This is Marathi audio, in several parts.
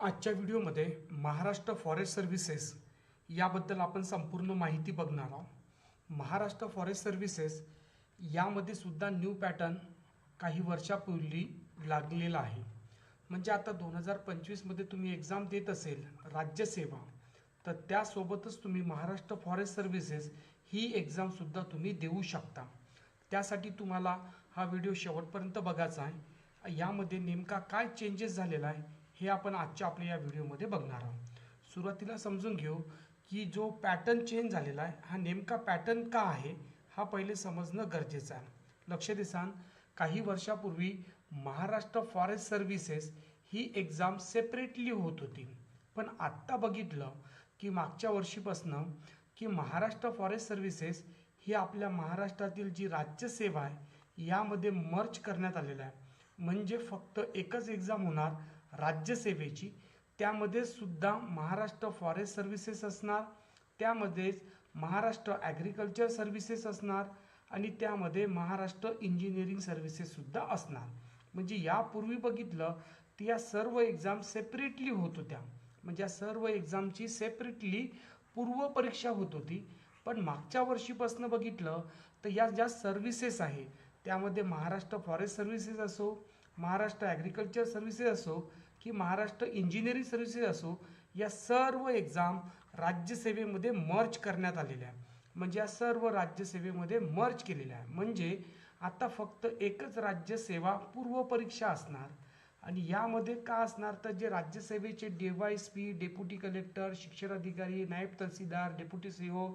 आजच्या व्हिडिओमध्ये महाराष्ट्र फॉरेस्ट सर्व्हिसेस याबद्दल आपण संपूर्ण माहिती बघणार आहोत. महाराष्ट्र फॉरेस्ट सर्व्हिसेस यामध्ये सुद्धा न्यू पॅटर्न काही वर्षापूर्वी लागलेला आहे. म्हणजे आता दोन हजार पंचवीसमध्ये तुम्ही एक्झाम देत असेल राज्यसेवा तर त्यासोबतच तुम्ही महाराष्ट्र फॉरेस्ट सर्व्हिसेस ही एक्झामसुद्धा तुम्ही देऊ शकता. त्यासाठी तुम्हाला हा व्हिडिओ शेवटपर्यंत बघायचा आहे. यामध्ये नेमका काय चेंजेस झालेला आहे हे आपण आजच्या आपल्या या व्हिडिओमध्ये बघणार आहोत. सुरुवातीला समजून घेऊ की जो पॅटर्न चेंज झालेला आहे हा नेमका पॅटर्न का आहे हा पहिले समजणं गरजेचं आहे. लक्ष देसान काही वर्षापूर्वी महाराष्ट्र फॉरेस्ट सर्व्हिसेस ही एक्झाम सेपरेटली होत होती. पण आत्ता बघितलं की मागच्या वर्षीपासनं की महाराष्ट्र फॉरेस्ट सर्व्हिसेस ही आपल्या महाराष्ट्रातील जी राज्यसेवा आहे यामध्ये मर्च करण्यात आलेलं आहे. म्हणजे फक्त एकच एक्झाम होणार राज्यसेवेची. त्यामध्ये सुद्धा महाराष्ट्र फॉरेस्ट सर्व्हिसेस असणार. त्यामध्येच महाराष्ट्र ॲग्रिकल्चर सर्व्हिसेस असणार. आणि त्यामध्ये महाराष्ट्र इंजिनिअरिंग सर्व्हिसेससुद्धा असणार. म्हणजे यापूर्वी बघितलं तर या सर्व एक्झाम सेपरेटली होत होत्या. म्हणजे या सर्व एक्झामची सेपरेटली पूर्वपरीक्षा होत होती. पण मागच्या वर्षीपासून बघितलं तर या ज्या सर्व्हिसेस आहे त्यामध्ये महाराष्ट्र फॉरेस्ट सर्व्हिसेस असो महाराष्ट्र ॲग्रिकल्चर सर्व्हिसेस असो की महाराष्ट्र इंजिनिअरिंग सर्व्हिसेस असो या सर्व एक्झाम राज्यसेवेमध्ये मर्ज करण्यात आलेल्या आहे म्हणजे या सर्व राज्यसेवेमध्ये मर्ज केलेल्या आहे म्हणजे आता फक्त एकच राज्यसेवा पूर्वपरीक्षा असणार आणि यामध्ये का असणार? तर जे राज्यसेवेचे D Y S P deputy collector शिक्षण अधिकारी नायब तहसीलदार डेप्युटी सी ओ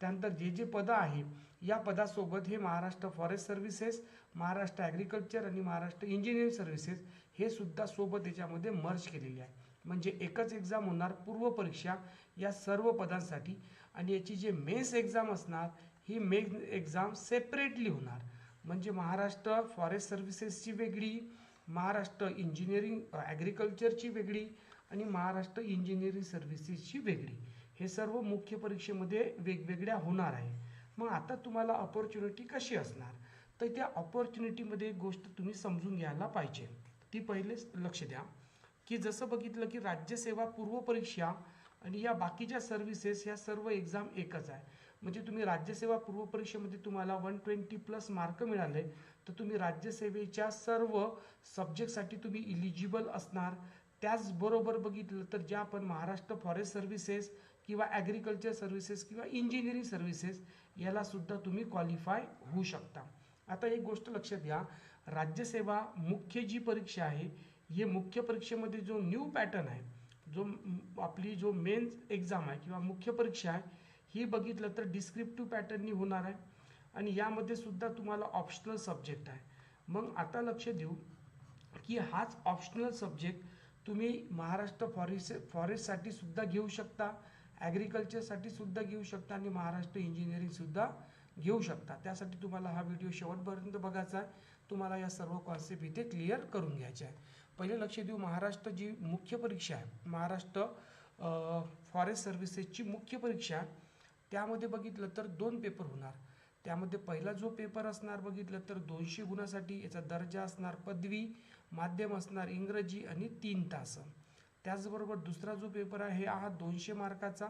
त्यानंतर जे जे पदं आहे या पदासोबत हे Maharashtra forest services Maharashtra agriculture आणि महाराष्ट्र इंजिनिअरिंग सर्व्हिसेस हे सुद्धा सोबत याच्यामध्ये मर्ज केलेले आहे. म्हणजे एकच एक्झाम होणार पूर्वपरीक्षा या सर्व पदांसाठी. आणि याची जे मेन्स एक्झाम असणार ही मेन एक्झाम सेपरेटली होणार. म्हणजे महाराष्ट्र फॉरेस्ट सर्व्हिसेसची वेगळी महाराष्ट्र इंजिनिअरिंग ॲग्रिकल्चरची वेगळी आणि महाराष्ट्र इंजिनिअरिंग सर्व्हिसेसची वेगळी. हे सर्व मुख्य परीक्षेमध्ये वेगवेगळ्या होणार आहे. मग आता तुम्हाला ऑपॉर्च्युनिटी कशी असणार? तर त्या ऑपॉर्च्युनिटीमध्ये एक गोष्ट तुम्ही समजून घ्यायला पाहिजे. ती पहिलेच लक्ष द्या. की जसं बघितलं की राज्यसेवा पूर्वपरीक्षा आणि या बाकीच्या सर्व्हिसेस ह्या सर्व एक्झाम एकच आहे. म्हणजे तुम्ही राज्यसेवा पूर्वपरीक्षेमध्ये तुम्हाला वन ट्वेंटी प्लस मार्क मिळाले तर तुम्ही राज्यसेवेच्या सर्व सब्जेक्टसाठी तुम्ही इलिजिबल असणार. त्याचबरोबर बघितलं तर ज्या आपण महाराष्ट्र फॉरेस्ट सर्व्हिसेस किंवा ॲग्रिकल्चर सर्व्हिसेस किंवा इंजिनिअरिंग सर्व्हिसेस यालासुद्धा तुम्ही क्वालिफाय होऊ शकता. आता एक गोष्ट लक्षात घ्या. राज्यसेवा मुख्य जी परीक्षा आहे हे मुख्य परीक्षेमध्ये जो न्यू पॅटर्न आहे जो आपली जो मेन एक्झाम आहे किंवा मुख्य परीक्षा आहे ही बघितलं तर डिस्क्रिप्टिव्ह पॅटर्ननी होणार आहे. आणि यामध्ये सुद्धा तुम्हाला ऑप्शनल सब्जेक्ट आहे. मग आता लक्ष देऊ की हाच ऑप्शनल सब्जेक्ट तुम्ही महाराष्ट्र फॉरेस्ट फॉरेस्टसाठी सुद्धा घेऊ शकता ॲग्रिकल्चरसाठी सुद्धा घेऊ शकता आणि महाराष्ट्र इंजिनिअरिंगसुद्धा घेऊ शकता. त्यासाठी तुम्हाला हा व्हिडिओ शेवटपर्यंत बघायचा आहे. तुम्हाला या सर्व कॉन्सेप्ट इथे क्लिअर करून घ्यायचे आहे. पहिले लक्ष देऊ महाराष्ट्र जी मुख्य परीक्षा आहे. महाराष्ट्र फॉरेस्ट सर्व्हिसेसची मुख्य परीक्षा आहे. त्यामध्ये बघितलं तर दोन पेपर होणार. त्यामध्ये पहिला जो पेपर असणार बघितलं तर दोनशे गुणासाठी याचा दर्जा असणार पदवी माध्यम असणार इंग्रजी आणि तीन तास. त्याचबरोबर दुसरा जो पेपर आहे हा दोनशे मार्काचा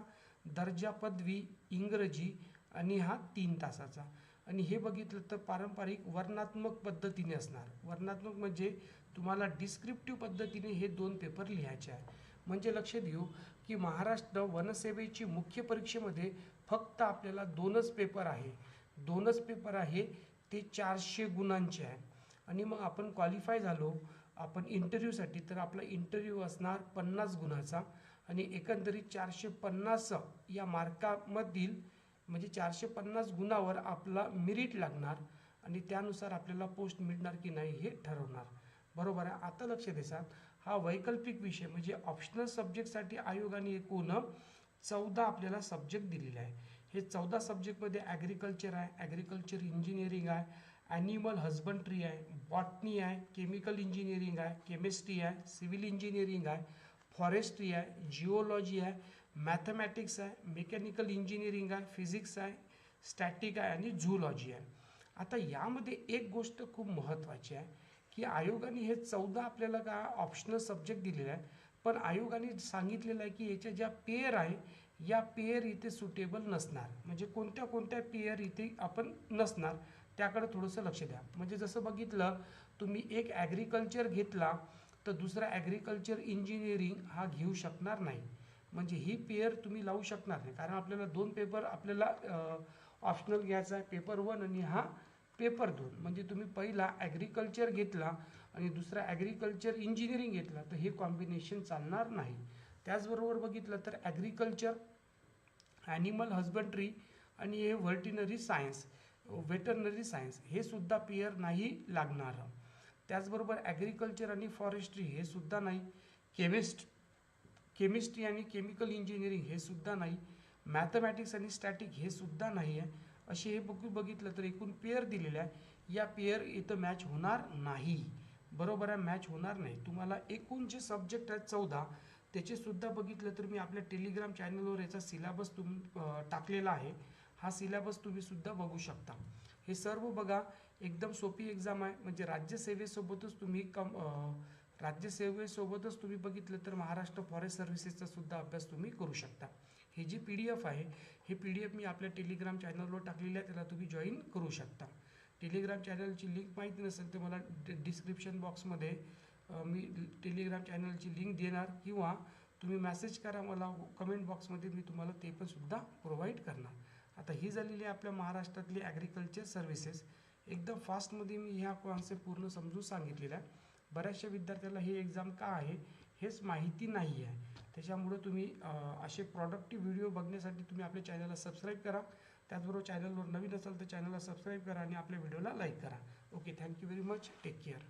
दर्जा पदवी इंग्रजी आणि हा तीन तासाचा. आणि हे बघितलं तर पारंपरिक वर्णात्मक पद्धतीने असणार. वर्णात्मक म्हणजे तुम्हाला डिस्क्रिप्टिव्ह पद्धतीने हे दोन पेपर लिहायचे आहे. म्हणजे लक्ष देऊ की महाराष्ट्र वनसेवेची मुख्य परीक्षेमध्ये फक्त आपल्याला दोनच पेपर आहे. दोनच पेपर आहे ते चारशे गुणांचे आहे. आणि मग आपण क्वालिफाय झालो. आपण इंटरव्ह्यूसाठी तर आपला इंटरव्ह्यू असणार पन्नास गुणाचा. आणि एकंदरीत चारशे पन्नास या मार्कामधील म्हणजे चारशे पन्नास गुणावर आपला मिरिट लागणार आणि त्यानुसार आपल्याला पोस्ट मिळणार की नाही हे ठरवणार. बरोबर आहे? आता लक्ष देसाल हा वैकल्पिक विषय म्हणजे ऑप्शनल सब्जेक्टसाठी आयोगाने एकूण चौदा आपल्याला सब्जेक्ट दिलेले आहे. हे चौदा सब्जेक्टमध्ये ॲग्रिकल्चर आहे ॲग्रिकल्चर इंजिनिअरिंग आहे ॲनिमल हजबंड्री आहे बॉटनी आहे केमिकल इंजिनिअरिंग आहे केमिस्ट्री आहे सिव्हिल इंजिनिअरिंग आहे फॉरेस्ट्री आहे जिओलॉजी आहे मॅथमॅटिक्स आहे मेकॅनिकल इंजिनिअरिंग आहे फिजिक्स आहे स्टॅटिक आहे आणि झूलॉजी आहे. आता यामध्ये एक गोष्ट खूप महत्त्वाची आहे की आयोगाने हे चौदा आपल्याला का ऑप्शनल सब्जेक्ट दिलेले आहे पण आयोगाने सांगितलेलं आहे की याच्या ज्या पेअर आहे या पेअर इथे सुटेबल नसणार. म्हणजे कोणत्या कोणत्या पेअर इथे आपण नसणार त्याकडे थोडंसं लक्ष द्या. म्हणजे जसं बघितलं तुम्ही एक ॲग्रिकल्चर घेतला तर दुसरा ॲग्रिकल्चर इंजिनिअरिंग हा घेऊ शकणार नाही. म्हणजे ही पेअर तुम्ही लावू शकणार नाही. कारण आपल्याला दोन पेपर आपल्याला ऑप्शनल घ्यायचा आहे पेपर वन आणि हा पेपर दोन. म्हणजे तुम्ही पहिला ॲग्रिकल्चर घेतला आणि दुसरा ॲग्रिकल्चर इंजिनिअरिंग घेतला तर हे कॉम्बिनेशन चालणार नाही. त्याचबरोबर बघितलं तर ॲग्रिकल्चर ॲनिमल हजबंड्री आणि हे व्हर्टिनरी सायन्स वेटरनरी सायन्स हे सुद्धा पेअर नाही लागणार. त्याचबरोबर ॲग्रिकल्चर आणि फॉरेस्ट्री हे सुद्धा नाही. केमिस्ट केमिस्ट्री आणि केमिकल इंजिनिअरिंग हे सुद्धा नाही. मॅथमॅटिक्स आणि स्टॅटिक हे सुद्धा नाही आहे. असे हे बघू बघितलं तर एकूण पेअर दिलेले आहे. या पेअर इथं मॅच होणार नाही. बरोबर आहे मॅच होणार नाही. तुम्हाला एकूण जे सब्जेक्ट आहेत चौदा त्याचेसुद्धा बघितलं तर मी आपल्या टेलिग्राम चॅनलवर याचा सिलेबस तुम टाकलेला आहे. हा सिलेबस तुम्ही सुद्धा बघू शकता. हे सर्व बघा. एकदम सोपी एक्झाम आहे. म्हणजे राज्यसेवेसोबतच तुम्ही कम राज्यसेवेसोबतच तुम्ही बघितलं तर महाराष्ट्र फॉरेस्ट सर्व्हिसेसचा सुद्धा अभ्यास तुम्ही करू शकता. हे जी पी डी एफ आहे हे पी डी एफ मी आपल्या टेलिग्राम चॅनलवर टाकलेलं आहे. त्याला तुम्ही जॉईन करू शकता. टेलिग्राम चॅनलची लिंक माहिती नसेल तर मला डिस्क्रिप्शन बॉक्समध्ये मी टेलिग्राम चॅनलची लिंक देणार. किंवा तुम्ही मेसेज करा मला कमेंट बॉक्समध्ये मी तुम्हाला ते पण सुद्धा प्रोव्हाइड करणार. आता ही झालेली आहे आपल्या महाराष्ट्रातली ॲग्रिकल्चर सर्व्हिसेस एकदम फास्टमध्ये मी ह्या कॉन्सेप्ट पूर्ण समजून सांगितलेल्या आहे. बऱ्याचशा विद्यार्थ्याला ही एक्झाम का आहे हेच माहिती नाही आहे त्याच्यामुळं तुम्ही असे प्रॉडक्टिव्ह व्हिडिओ बघण्यासाठी तुम्ही आपल्या चॅनलला सबस्क्राईब करा. त्याचबरोबर चॅनलवर नवीन असाल तर चॅनलला सबस्क्राईब करा आणि आपल्या व्हिडिओला लाईक करा. Okay thank you very much take care